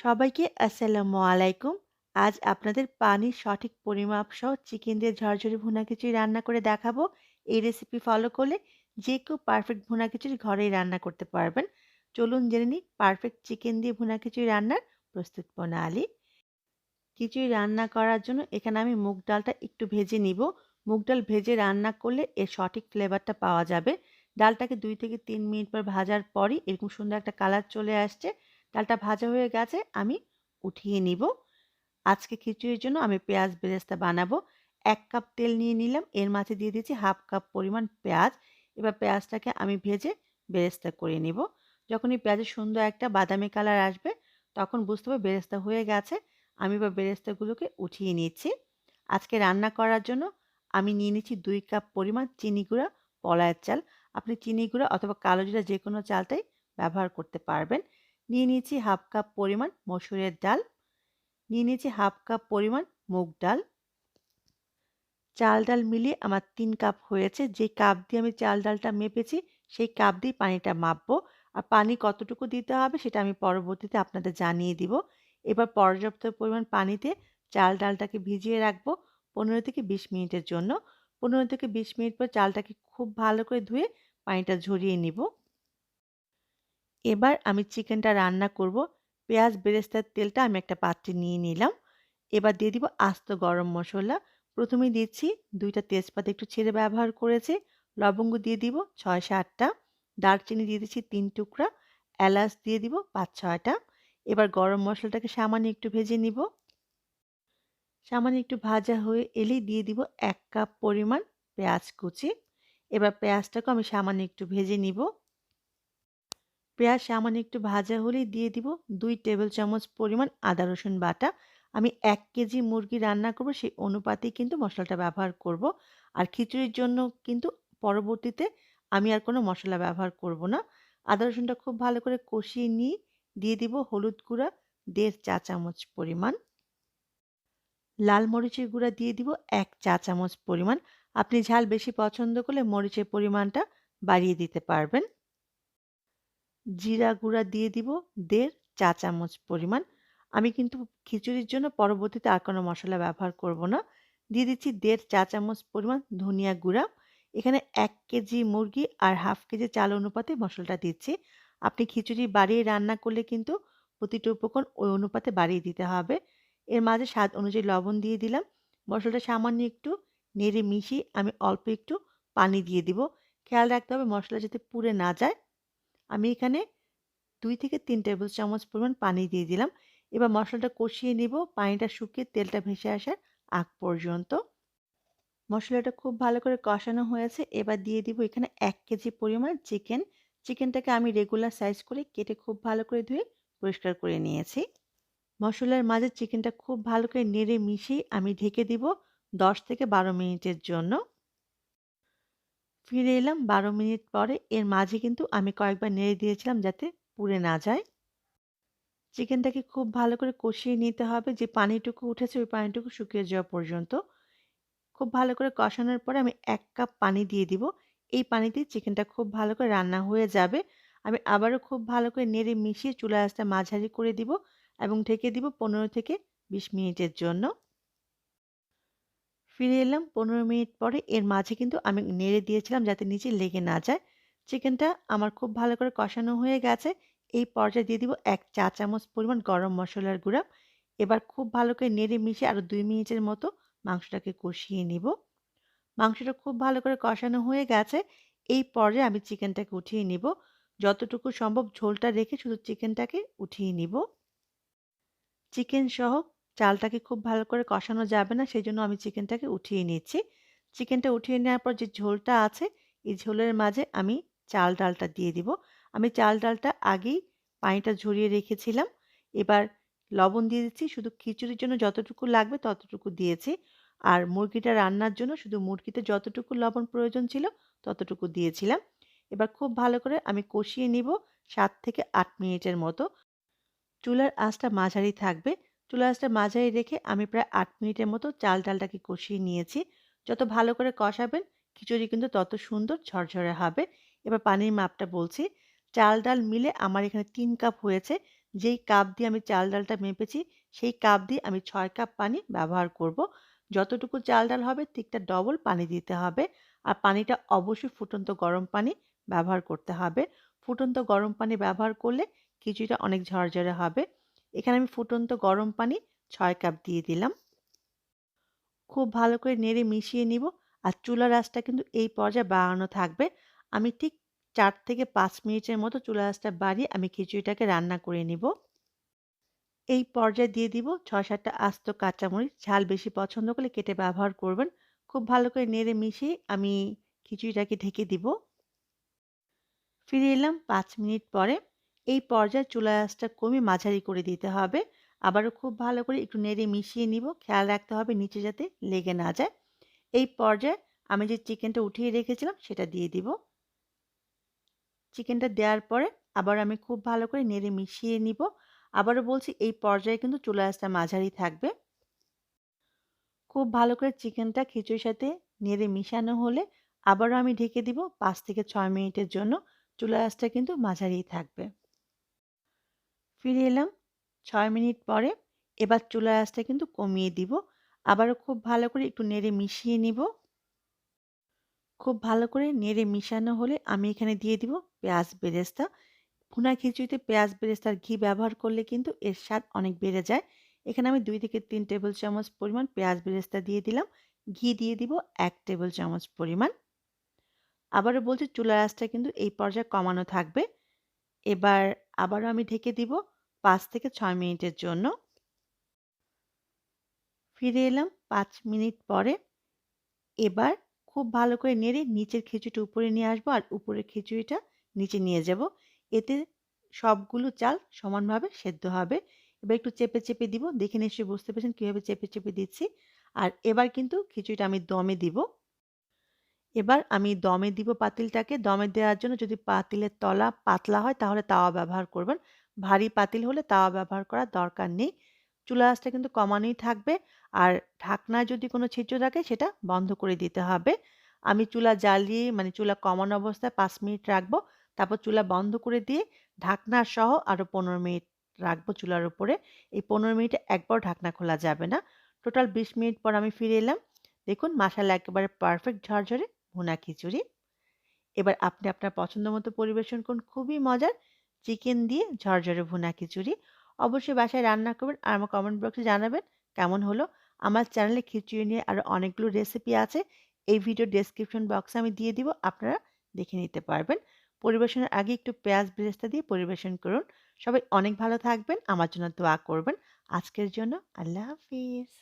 সবাইকে আসসালামু আলাইকুম। আজ আপনাদের পানির সঠিক পরিমাপ সহ চিকেন দিয়ে ঝরঝরে ভুনা খিচুড়ি রান্না করে দেখাবো। এই রেসিপি ফলো করলে যে কেউ পারফেক্ট ভুনা খিচুড়ি ঘরেই রান্না করতে পারবেন। চলুন জেনে নিই পারফেক্ট চিকেন দিয়ে ভুনা খিচুড়ি রান্নার প্রস্তুত প্রণালী। খিচুড়ি রান্না করার জন্য এখানে আমি মুগ ডালটা একটু ভেজে নিব। মুগ ডাল ভেজে রান্না করলে এর সঠিক ফ্লেভারটা পাওয়া যাবে। ডালটাকে দুই থেকে তিন মিনিট পর ভাজার পরই এরকম সুন্দর একটা কালার চলে আসছে। ডালটা ভাজা হয়ে গেছে, আমি উঠিয়ে নিব। আজকে খিচুড়ির জন্য আমি পেঁয়াজ বেরেস্তা বানাবো। এক কাপ তেল নিয়ে নিলাম। এর মাঝে দিয়ে দিচ্ছি হাফ কাপ পরিমাণ পেঁয়াজ। এবার পেঁয়াজটাকে আমি ভেজে বেরেস্তা করে নিব। যখনই পেঁয়াজের সুন্দর একটা বাদামি কালার আসবে, তখন বুঝতে হবে বেরেস্তা হয়ে গেছে। আমি এবার বেরেস্তাগুলোকে উঠিয়ে নিচ্ছি। আজকে রান্না করার জন্য আমি নিয়ে নিচ্ছি দুই কাপ পরিমাণ চিনি গুঁড়া, পলায়ের চাল। আপনি চিনি গুঁড়া অথবা কালো জিরা যে কোনো চালটাই ব্যবহার করতে পারবেন। নিয়ে নিয়েছি হাফ কাপ পরিমাণ মসুরের ডাল। নিয়ে নিয়েছি হাফ কাপ পরিমাণ মুগ ডাল। চাল ডাল মিলিয়ে আমার তিন কাপ হয়েছে। যে কাপ দিয়ে আমি চাল ডালটা মেপেছি, সেই কাপ দিয়ে পানিটা মাপবো। আর পানি কতটুকু দিতে হবে সেটা আমি পরবর্তীতে আপনাদের জানিয়ে দিব। এবার পর্যাপ্ত পরিমাণ পানিতে চাল ডালটাকে ভিজিয়ে রাখব ১৫ থেকে ২০ মিনিটের জন্য। ১৫ থেকে ২০ মিনিট পর চালটাকে খুব ভালো করে ধুয়ে পানিটা ঝরিয়ে নিব। এবার আমি চিকেনটা রান্না করব। পেঁয়াজ, বেরেস্তার তেলটা আমি একটা পাত্রে নিয়ে নিলাম। এবার দিয়ে দিব আস্ত গরম মশলা প্রথমেই দিচ্ছি ২ টা তেজপাতা একটু ছেড়ে ব্যবহার করেছি। লবঙ্গ দিয়ে দিব ছয় সাতটা দারচিনি দিয়ে দিচ্ছি তিন টুকরা। এলাচ দিয়ে দিব পাঁচ ছয়টা এবার গরম মশলাটাকে সামান্য একটু ভেজে নিব। সামান্য একটু ভাজা হয়ে এলেই দিয়ে দিব এক কাপ পরিমাণ পেঁয়াজ কুচি। এবার পেঁয়াজটাকে আমি সামান্য একটু ভেজে নিব। পেঁয়াজ সামান্য একটু ভাজা হলেই দিয়ে দিব দুই টেবিল চামচ পরিমাণ আদা, রসুন বাটা। আমি এক কেজি মুরগি রান্না করব, সেই অনুপাতেই কিন্তু মশলাটা ব্যবহার করব। আর খিচুড়ির জন্য কিন্তু পরবর্তীতে আমি আর কোনো মশলা ব্যবহার করব না। আদা, রসুনটা খুব ভালো করে কষিয়ে নিয়ে দিয়ে দিব হলুদ গুঁড়া ১.৫ চা চামচ পরিমাণ। লাল মরিচের গুঁড়া দিয়ে দিব এক চা চামচ পরিমাণ। আপনি ঝাল বেশি পছন্দ করলে মরিচের পরিমাণটা বাড়িয়ে দিতে পারবেন। জিরা গুঁড়া দিয়ে দিব, দেড় চা চামচ পরিমাণ। আমি কিন্তু খিচুড়ির জন্য পরবর্তীতে আর কোনো মশলা ব্যবহার করব না। দিয়ে দিচ্ছি দেড় চা চামচ পরিমাণ ধনিয়া গুঁড়া। এখানে এক কেজি মুরগি আর হাফ কেজি চাল অনুপাতে মশলাটা দিচ্ছি। আপনি খিচুড়ি বাড়িয়ে রান্না করলে কিন্তু প্রতিটা উপকরণ ওই অনুপাতে বাড়িয়ে দিতে হবে। এর মাঝে স্বাদ অনুযায়ী লবণ দিয়ে দিলাম। মশলাটা সামান্য একটু নেড়ে মিশিয়ে আমি অল্প একটু পানি দিয়ে দিব। খেয়াল রাখতে হবে মশলা যাতে পুড়ে না যায়। আমি এখানে দুই থেকে ৩ টেবিল চামচ পরিমাণ পানি দিয়ে দিলাম। এবার মশলাটা কষিয়ে নিব পানিটা শুকিয়ে তেলটা ভেসে আসার আগ পর্যন্ত। মশলাটা খুব ভালো করে কষানো হয়েছে। এবার দিয়ে দিব এখানে এক কেজি পরিমাণ চিকেন। চিকেনটাকে আমি রেগুলার সাইজ করে কেটে খুব ভালো করে ধুয়ে পরিষ্কার করে নিয়েছি। মশলার মাঝে চিকেনটা খুব ভালো করে নেড়ে মিশিয়ে আমি ঢেকে দিব ১০ থেকে ১২ মিনিটের জন্য। ফিরে এলাম ১২ মিনিট পরে। এর মাঝে কিন্তু আমি কয়েকবার নেড়ে দিয়েছিলাম যাতে পুড়ে না যায়। চিকেনটাকে খুব ভালো করে কষিয়ে নিতে হবে। যে পানিটুকু উঠেছে ওই পানিটুকু শুকিয়ে যাওয়া পর্যন্ত। খুব ভালো করে কষানোর পরে আমি এক কাপ পানি দিয়ে দিব। এই পানিতেই চিকেনটা খুব ভালো করে রান্না হয়ে যাবে। আমি আবারও খুব ভালো করে নেড়ে মিশিয়ে চুলার আঁচটা মাঝারি করে দিব এবং ঢেকে দিব ১৫ থেকে ২০ মিনিটের জন্য। ফিরে এলাম ১৫ মিনিট পরে। এর মাঝে কিন্তু আমি নেড়ে দিয়েছিলাম যাতে নিচে লেগে না যায়। চিকেনটা আমার খুব ভালো করে কষানো হয়ে গেছে। এই পর্যায়ে দিয়ে দিব এক চা চামচ পরিমাণ গরম মশলার গুঁড়া। এবার খুব ভালো করে নেড়ে মিশিয়ে আরও দুই মিনিটের মতো মাংসটাকে কষিয়ে নিব। মাংসটা খুব ভালো করে কষানো হয়ে গেছে। এই পর্যায়ে আমি চিকেনটাকে উঠিয়ে নিব। যতটুকু সম্ভব ঝোলটা রেখে শুধু চিকেনটাকে উঠিয়ে নিব। চিকেন সহ চালটাকে খুব ভালো করে কষানো যাবে না সেই জন্য আমি চিকেনটাকে উঠিয়ে নিচ্ছি। চিকেনটা উঠিয়ে নেওয়ার পর যে ঝোলটা আছে, এই ঝোলের মাঝে আমি চাল ডালটা দিয়ে দিব। আমি চাল ডালটা আগেই পানিটা ঝরিয়ে রেখেছিলাম। এবার লবণ দিয়ে দিচ্ছি, শুধু খিচুড়ির জন্য যতটুকু লাগবে ততটুকু দিয়েছি। আর মুরগিটা রান্নার জন্য শুধু মুরগিতে যতটুকু লবণ প্রয়োজন ছিল ততটুকু দিয়েছিলাম। এবার খুব ভালো করে আমি কষিয়ে নিব সাত থেকে আট মিনিটের মতো। চুলার আঁচটা মাঝারি থাকবে। চুলার আঁচটা মাঝারি রেখে আমি প্রায় আট মিনিটের মতো চাল ডালটাকে কষিয়ে নিয়েছি। যত ভালো করে কষাবেন খিচুড়ি কিন্তু তত সুন্দর ঝরঝরে হবে। এবার পানির মাপটা বলছি। চাল ডাল মিলে আমার এখানে তিন কাপ হয়েছে। যেই কাপ দিয়ে আমি চাল ডালটা মেপেছি, সেই কাপ দিয়ে আমি ছয় কাপ পানি ব্যবহার করব। যতটুকু চাল ডাল হবে ঠিক তার ডবল পানি দিতে হবে। আর পানিটা অবশ্যই ফুটন্ত গরম পানি ব্যবহার করতে হবে। ফুটন্ত গরম পানি ব্যবহার করলে খিচুড়িটা অনেক ঝরঝরে হবে। এখানে আমি ফুটন্ত গরম পানি ছয় কাপ দিয়ে দিলাম। খুব ভালো করে নেড়ে মিশিয়ে নিব। আর চুলার আঁচটা কিন্তু এই পর্যায়ে বাড়ানো থাকবে। আমি ঠিক চার থেকে পাঁচ মিনিটের মতো চুলার আঁচটা বাড়িয়ে আমি খিচুড়িটাকে রান্না করে নিব। এই পর্যায়ে দিয়ে দিব ৬-৭ আস্ত কাঁচামরিচ। ঝাল বেশি পছন্দ করলে কেটে ব্যবহার করবেন। খুব ভালো করে নেড়ে মিশিয়ে আমি খিচুড়িটাকে ঢেকে দিব। ফিরে এলাম পাঁচ মিনিট পরে। এই পর্যায়ে চুলার আঁচটা কমিয়ে মাঝারি করে দিতে হবে। আবারও খুব ভালো করে একটু নেড়ে মিশিয়ে নিব। খেয়াল রাখতে হবে নিচে যাতে লেগে না যায়। এই পর্যায়ে আমি যে চিকেনটা উঠিয়ে রেখেছিলাম সেটা দিয়ে দিব। চিকেনটা দেওয়ার পরে আবার আমি খুব ভালো করে নেড়ে মিশিয়ে নিব। আবারও বলছি এই পর্যায়ে কিন্তু চুলার আঁচটা মাঝারি থাকবে। খুব ভালো করে চিকেনটা খিচুড়ির সাথে নেড়ে মিশানো হলে আবারও আমি ঢেকে দিব পাঁচ থেকে ছয় মিনিটের জন্য। চুলার আঁচটা কিন্তু মাঝারিই থাকবে। ফিরে এলাম ছয় মিনিট পরে। এবার চুলার আঁচটা কিন্তু কমিয়ে দিব। আবারও খুব ভালো করে একটু নেড়ে মিশিয়ে নিব। খুব ভালো করে নেড়ে মিশানো হলে আমি এখানে দিয়ে দিব পেঁয়াজ বেরেস্তা। ভুনা খিচুড়িতে পেঁয়াজ বেরেস্তার ঘি ব্যবহার করলে কিন্তু এর স্বাদ অনেক বেড়ে যায়। এখানে আমি দুই থেকে তিন টেবিল চামচ পরিমাণ পেঁয়াজ বেরেস্তা দিয়ে দিলাম। ঘি দিয়ে দিব এক টেবিল চামচ পরিমাণ। আবারও বলছি চুলার আঁচটা কিন্তু এই পর্যায়ে কমানো থাকবে। এবার আবারও আমি ঢেকে দিব ৫ থেকে ছয় মিনিটের জন্য। ফিরে এলাম পাঁচ মিনিট পরে। এবার খুব ভালো করে নেড়ে নিচের খিচুড়িটা উপরে নিয়ে আসব আর উপরের খিচুড়িটা নিচে নিয়ে যাব। এতে সবগুলো চাল সমানভাবে সেদ্ধ হবে। এবার একটু চেপে, চেপে দিব। দেখে নিশ্চয়ই বুঝতে পেরেছেন কীভাবে চেপে, চেপে দিচ্ছি। আর এবার কিন্তু খিচুড়িটা আমি দমে দিব। এবার আমি দমে দিব পাতিলটাকে। দমে দেওয়ার জন্য যদি পাতিলের তলা পাতলা হয় তাহলে তাওয়া ব্যবহার করবেন। ভারী পাতিল হলে তাওয়া ব্যবহার করার দরকার নেই। চুলা আঁচটা কিন্তু কমানোই থাকবে। আর ঢাকনায় যদি কোনো ছিদ্র থাকে, সেটা বন্ধ করে দিতে হবে। আমি চুলা জ্বালিয়ে মানে চুলা কমানো অবস্থায় পাঁচ মিনিট রাখব। তারপর চুলা বন্ধ করে দিয়ে ঢাকনা সহ আরও ১৫ মিনিট রাখব চুলার উপরে। এই ১৫ মিনিটে একবার ঢাকনা খোলা যাবে না। টোটাল ২০ মিনিট পর আমি ফিরে এলাম। দেখুন, মাশাআল্লাহ, একেবারে পারফেক্ট ঝরঝরে ভুনা খিচুড়ি। এবার আপনি আপনার পছন্দ মতো পরিবেশন করুন। খুবই মজার চিকেন দিয়ে ঝরঝরে ভুনা খিচুড়ি। অবশ্যই বাসায় রান্না করবেন আর আমার কমেন্ট বক্সে জানাবেন কেমন হলো। আমার চ্যানেলে খিচুড়ি নিয়ে আরও অনেকগুলো রেসিপি আছে। এই ভিডিও ডেসক্রিপশন বক্সে আমি দিয়ে দিব। আপনারা দেখে নিতে পারবেন। পরিবেশনের আগে একটু পেঁয়াজ বেরেস্তা দিয়ে পরিবেশন করুন। সবাই অনেক ভালো থাকবেন। আমার জন্য দোয়া করবেন। আজকের জন্য আল্লাহ হাফিজ।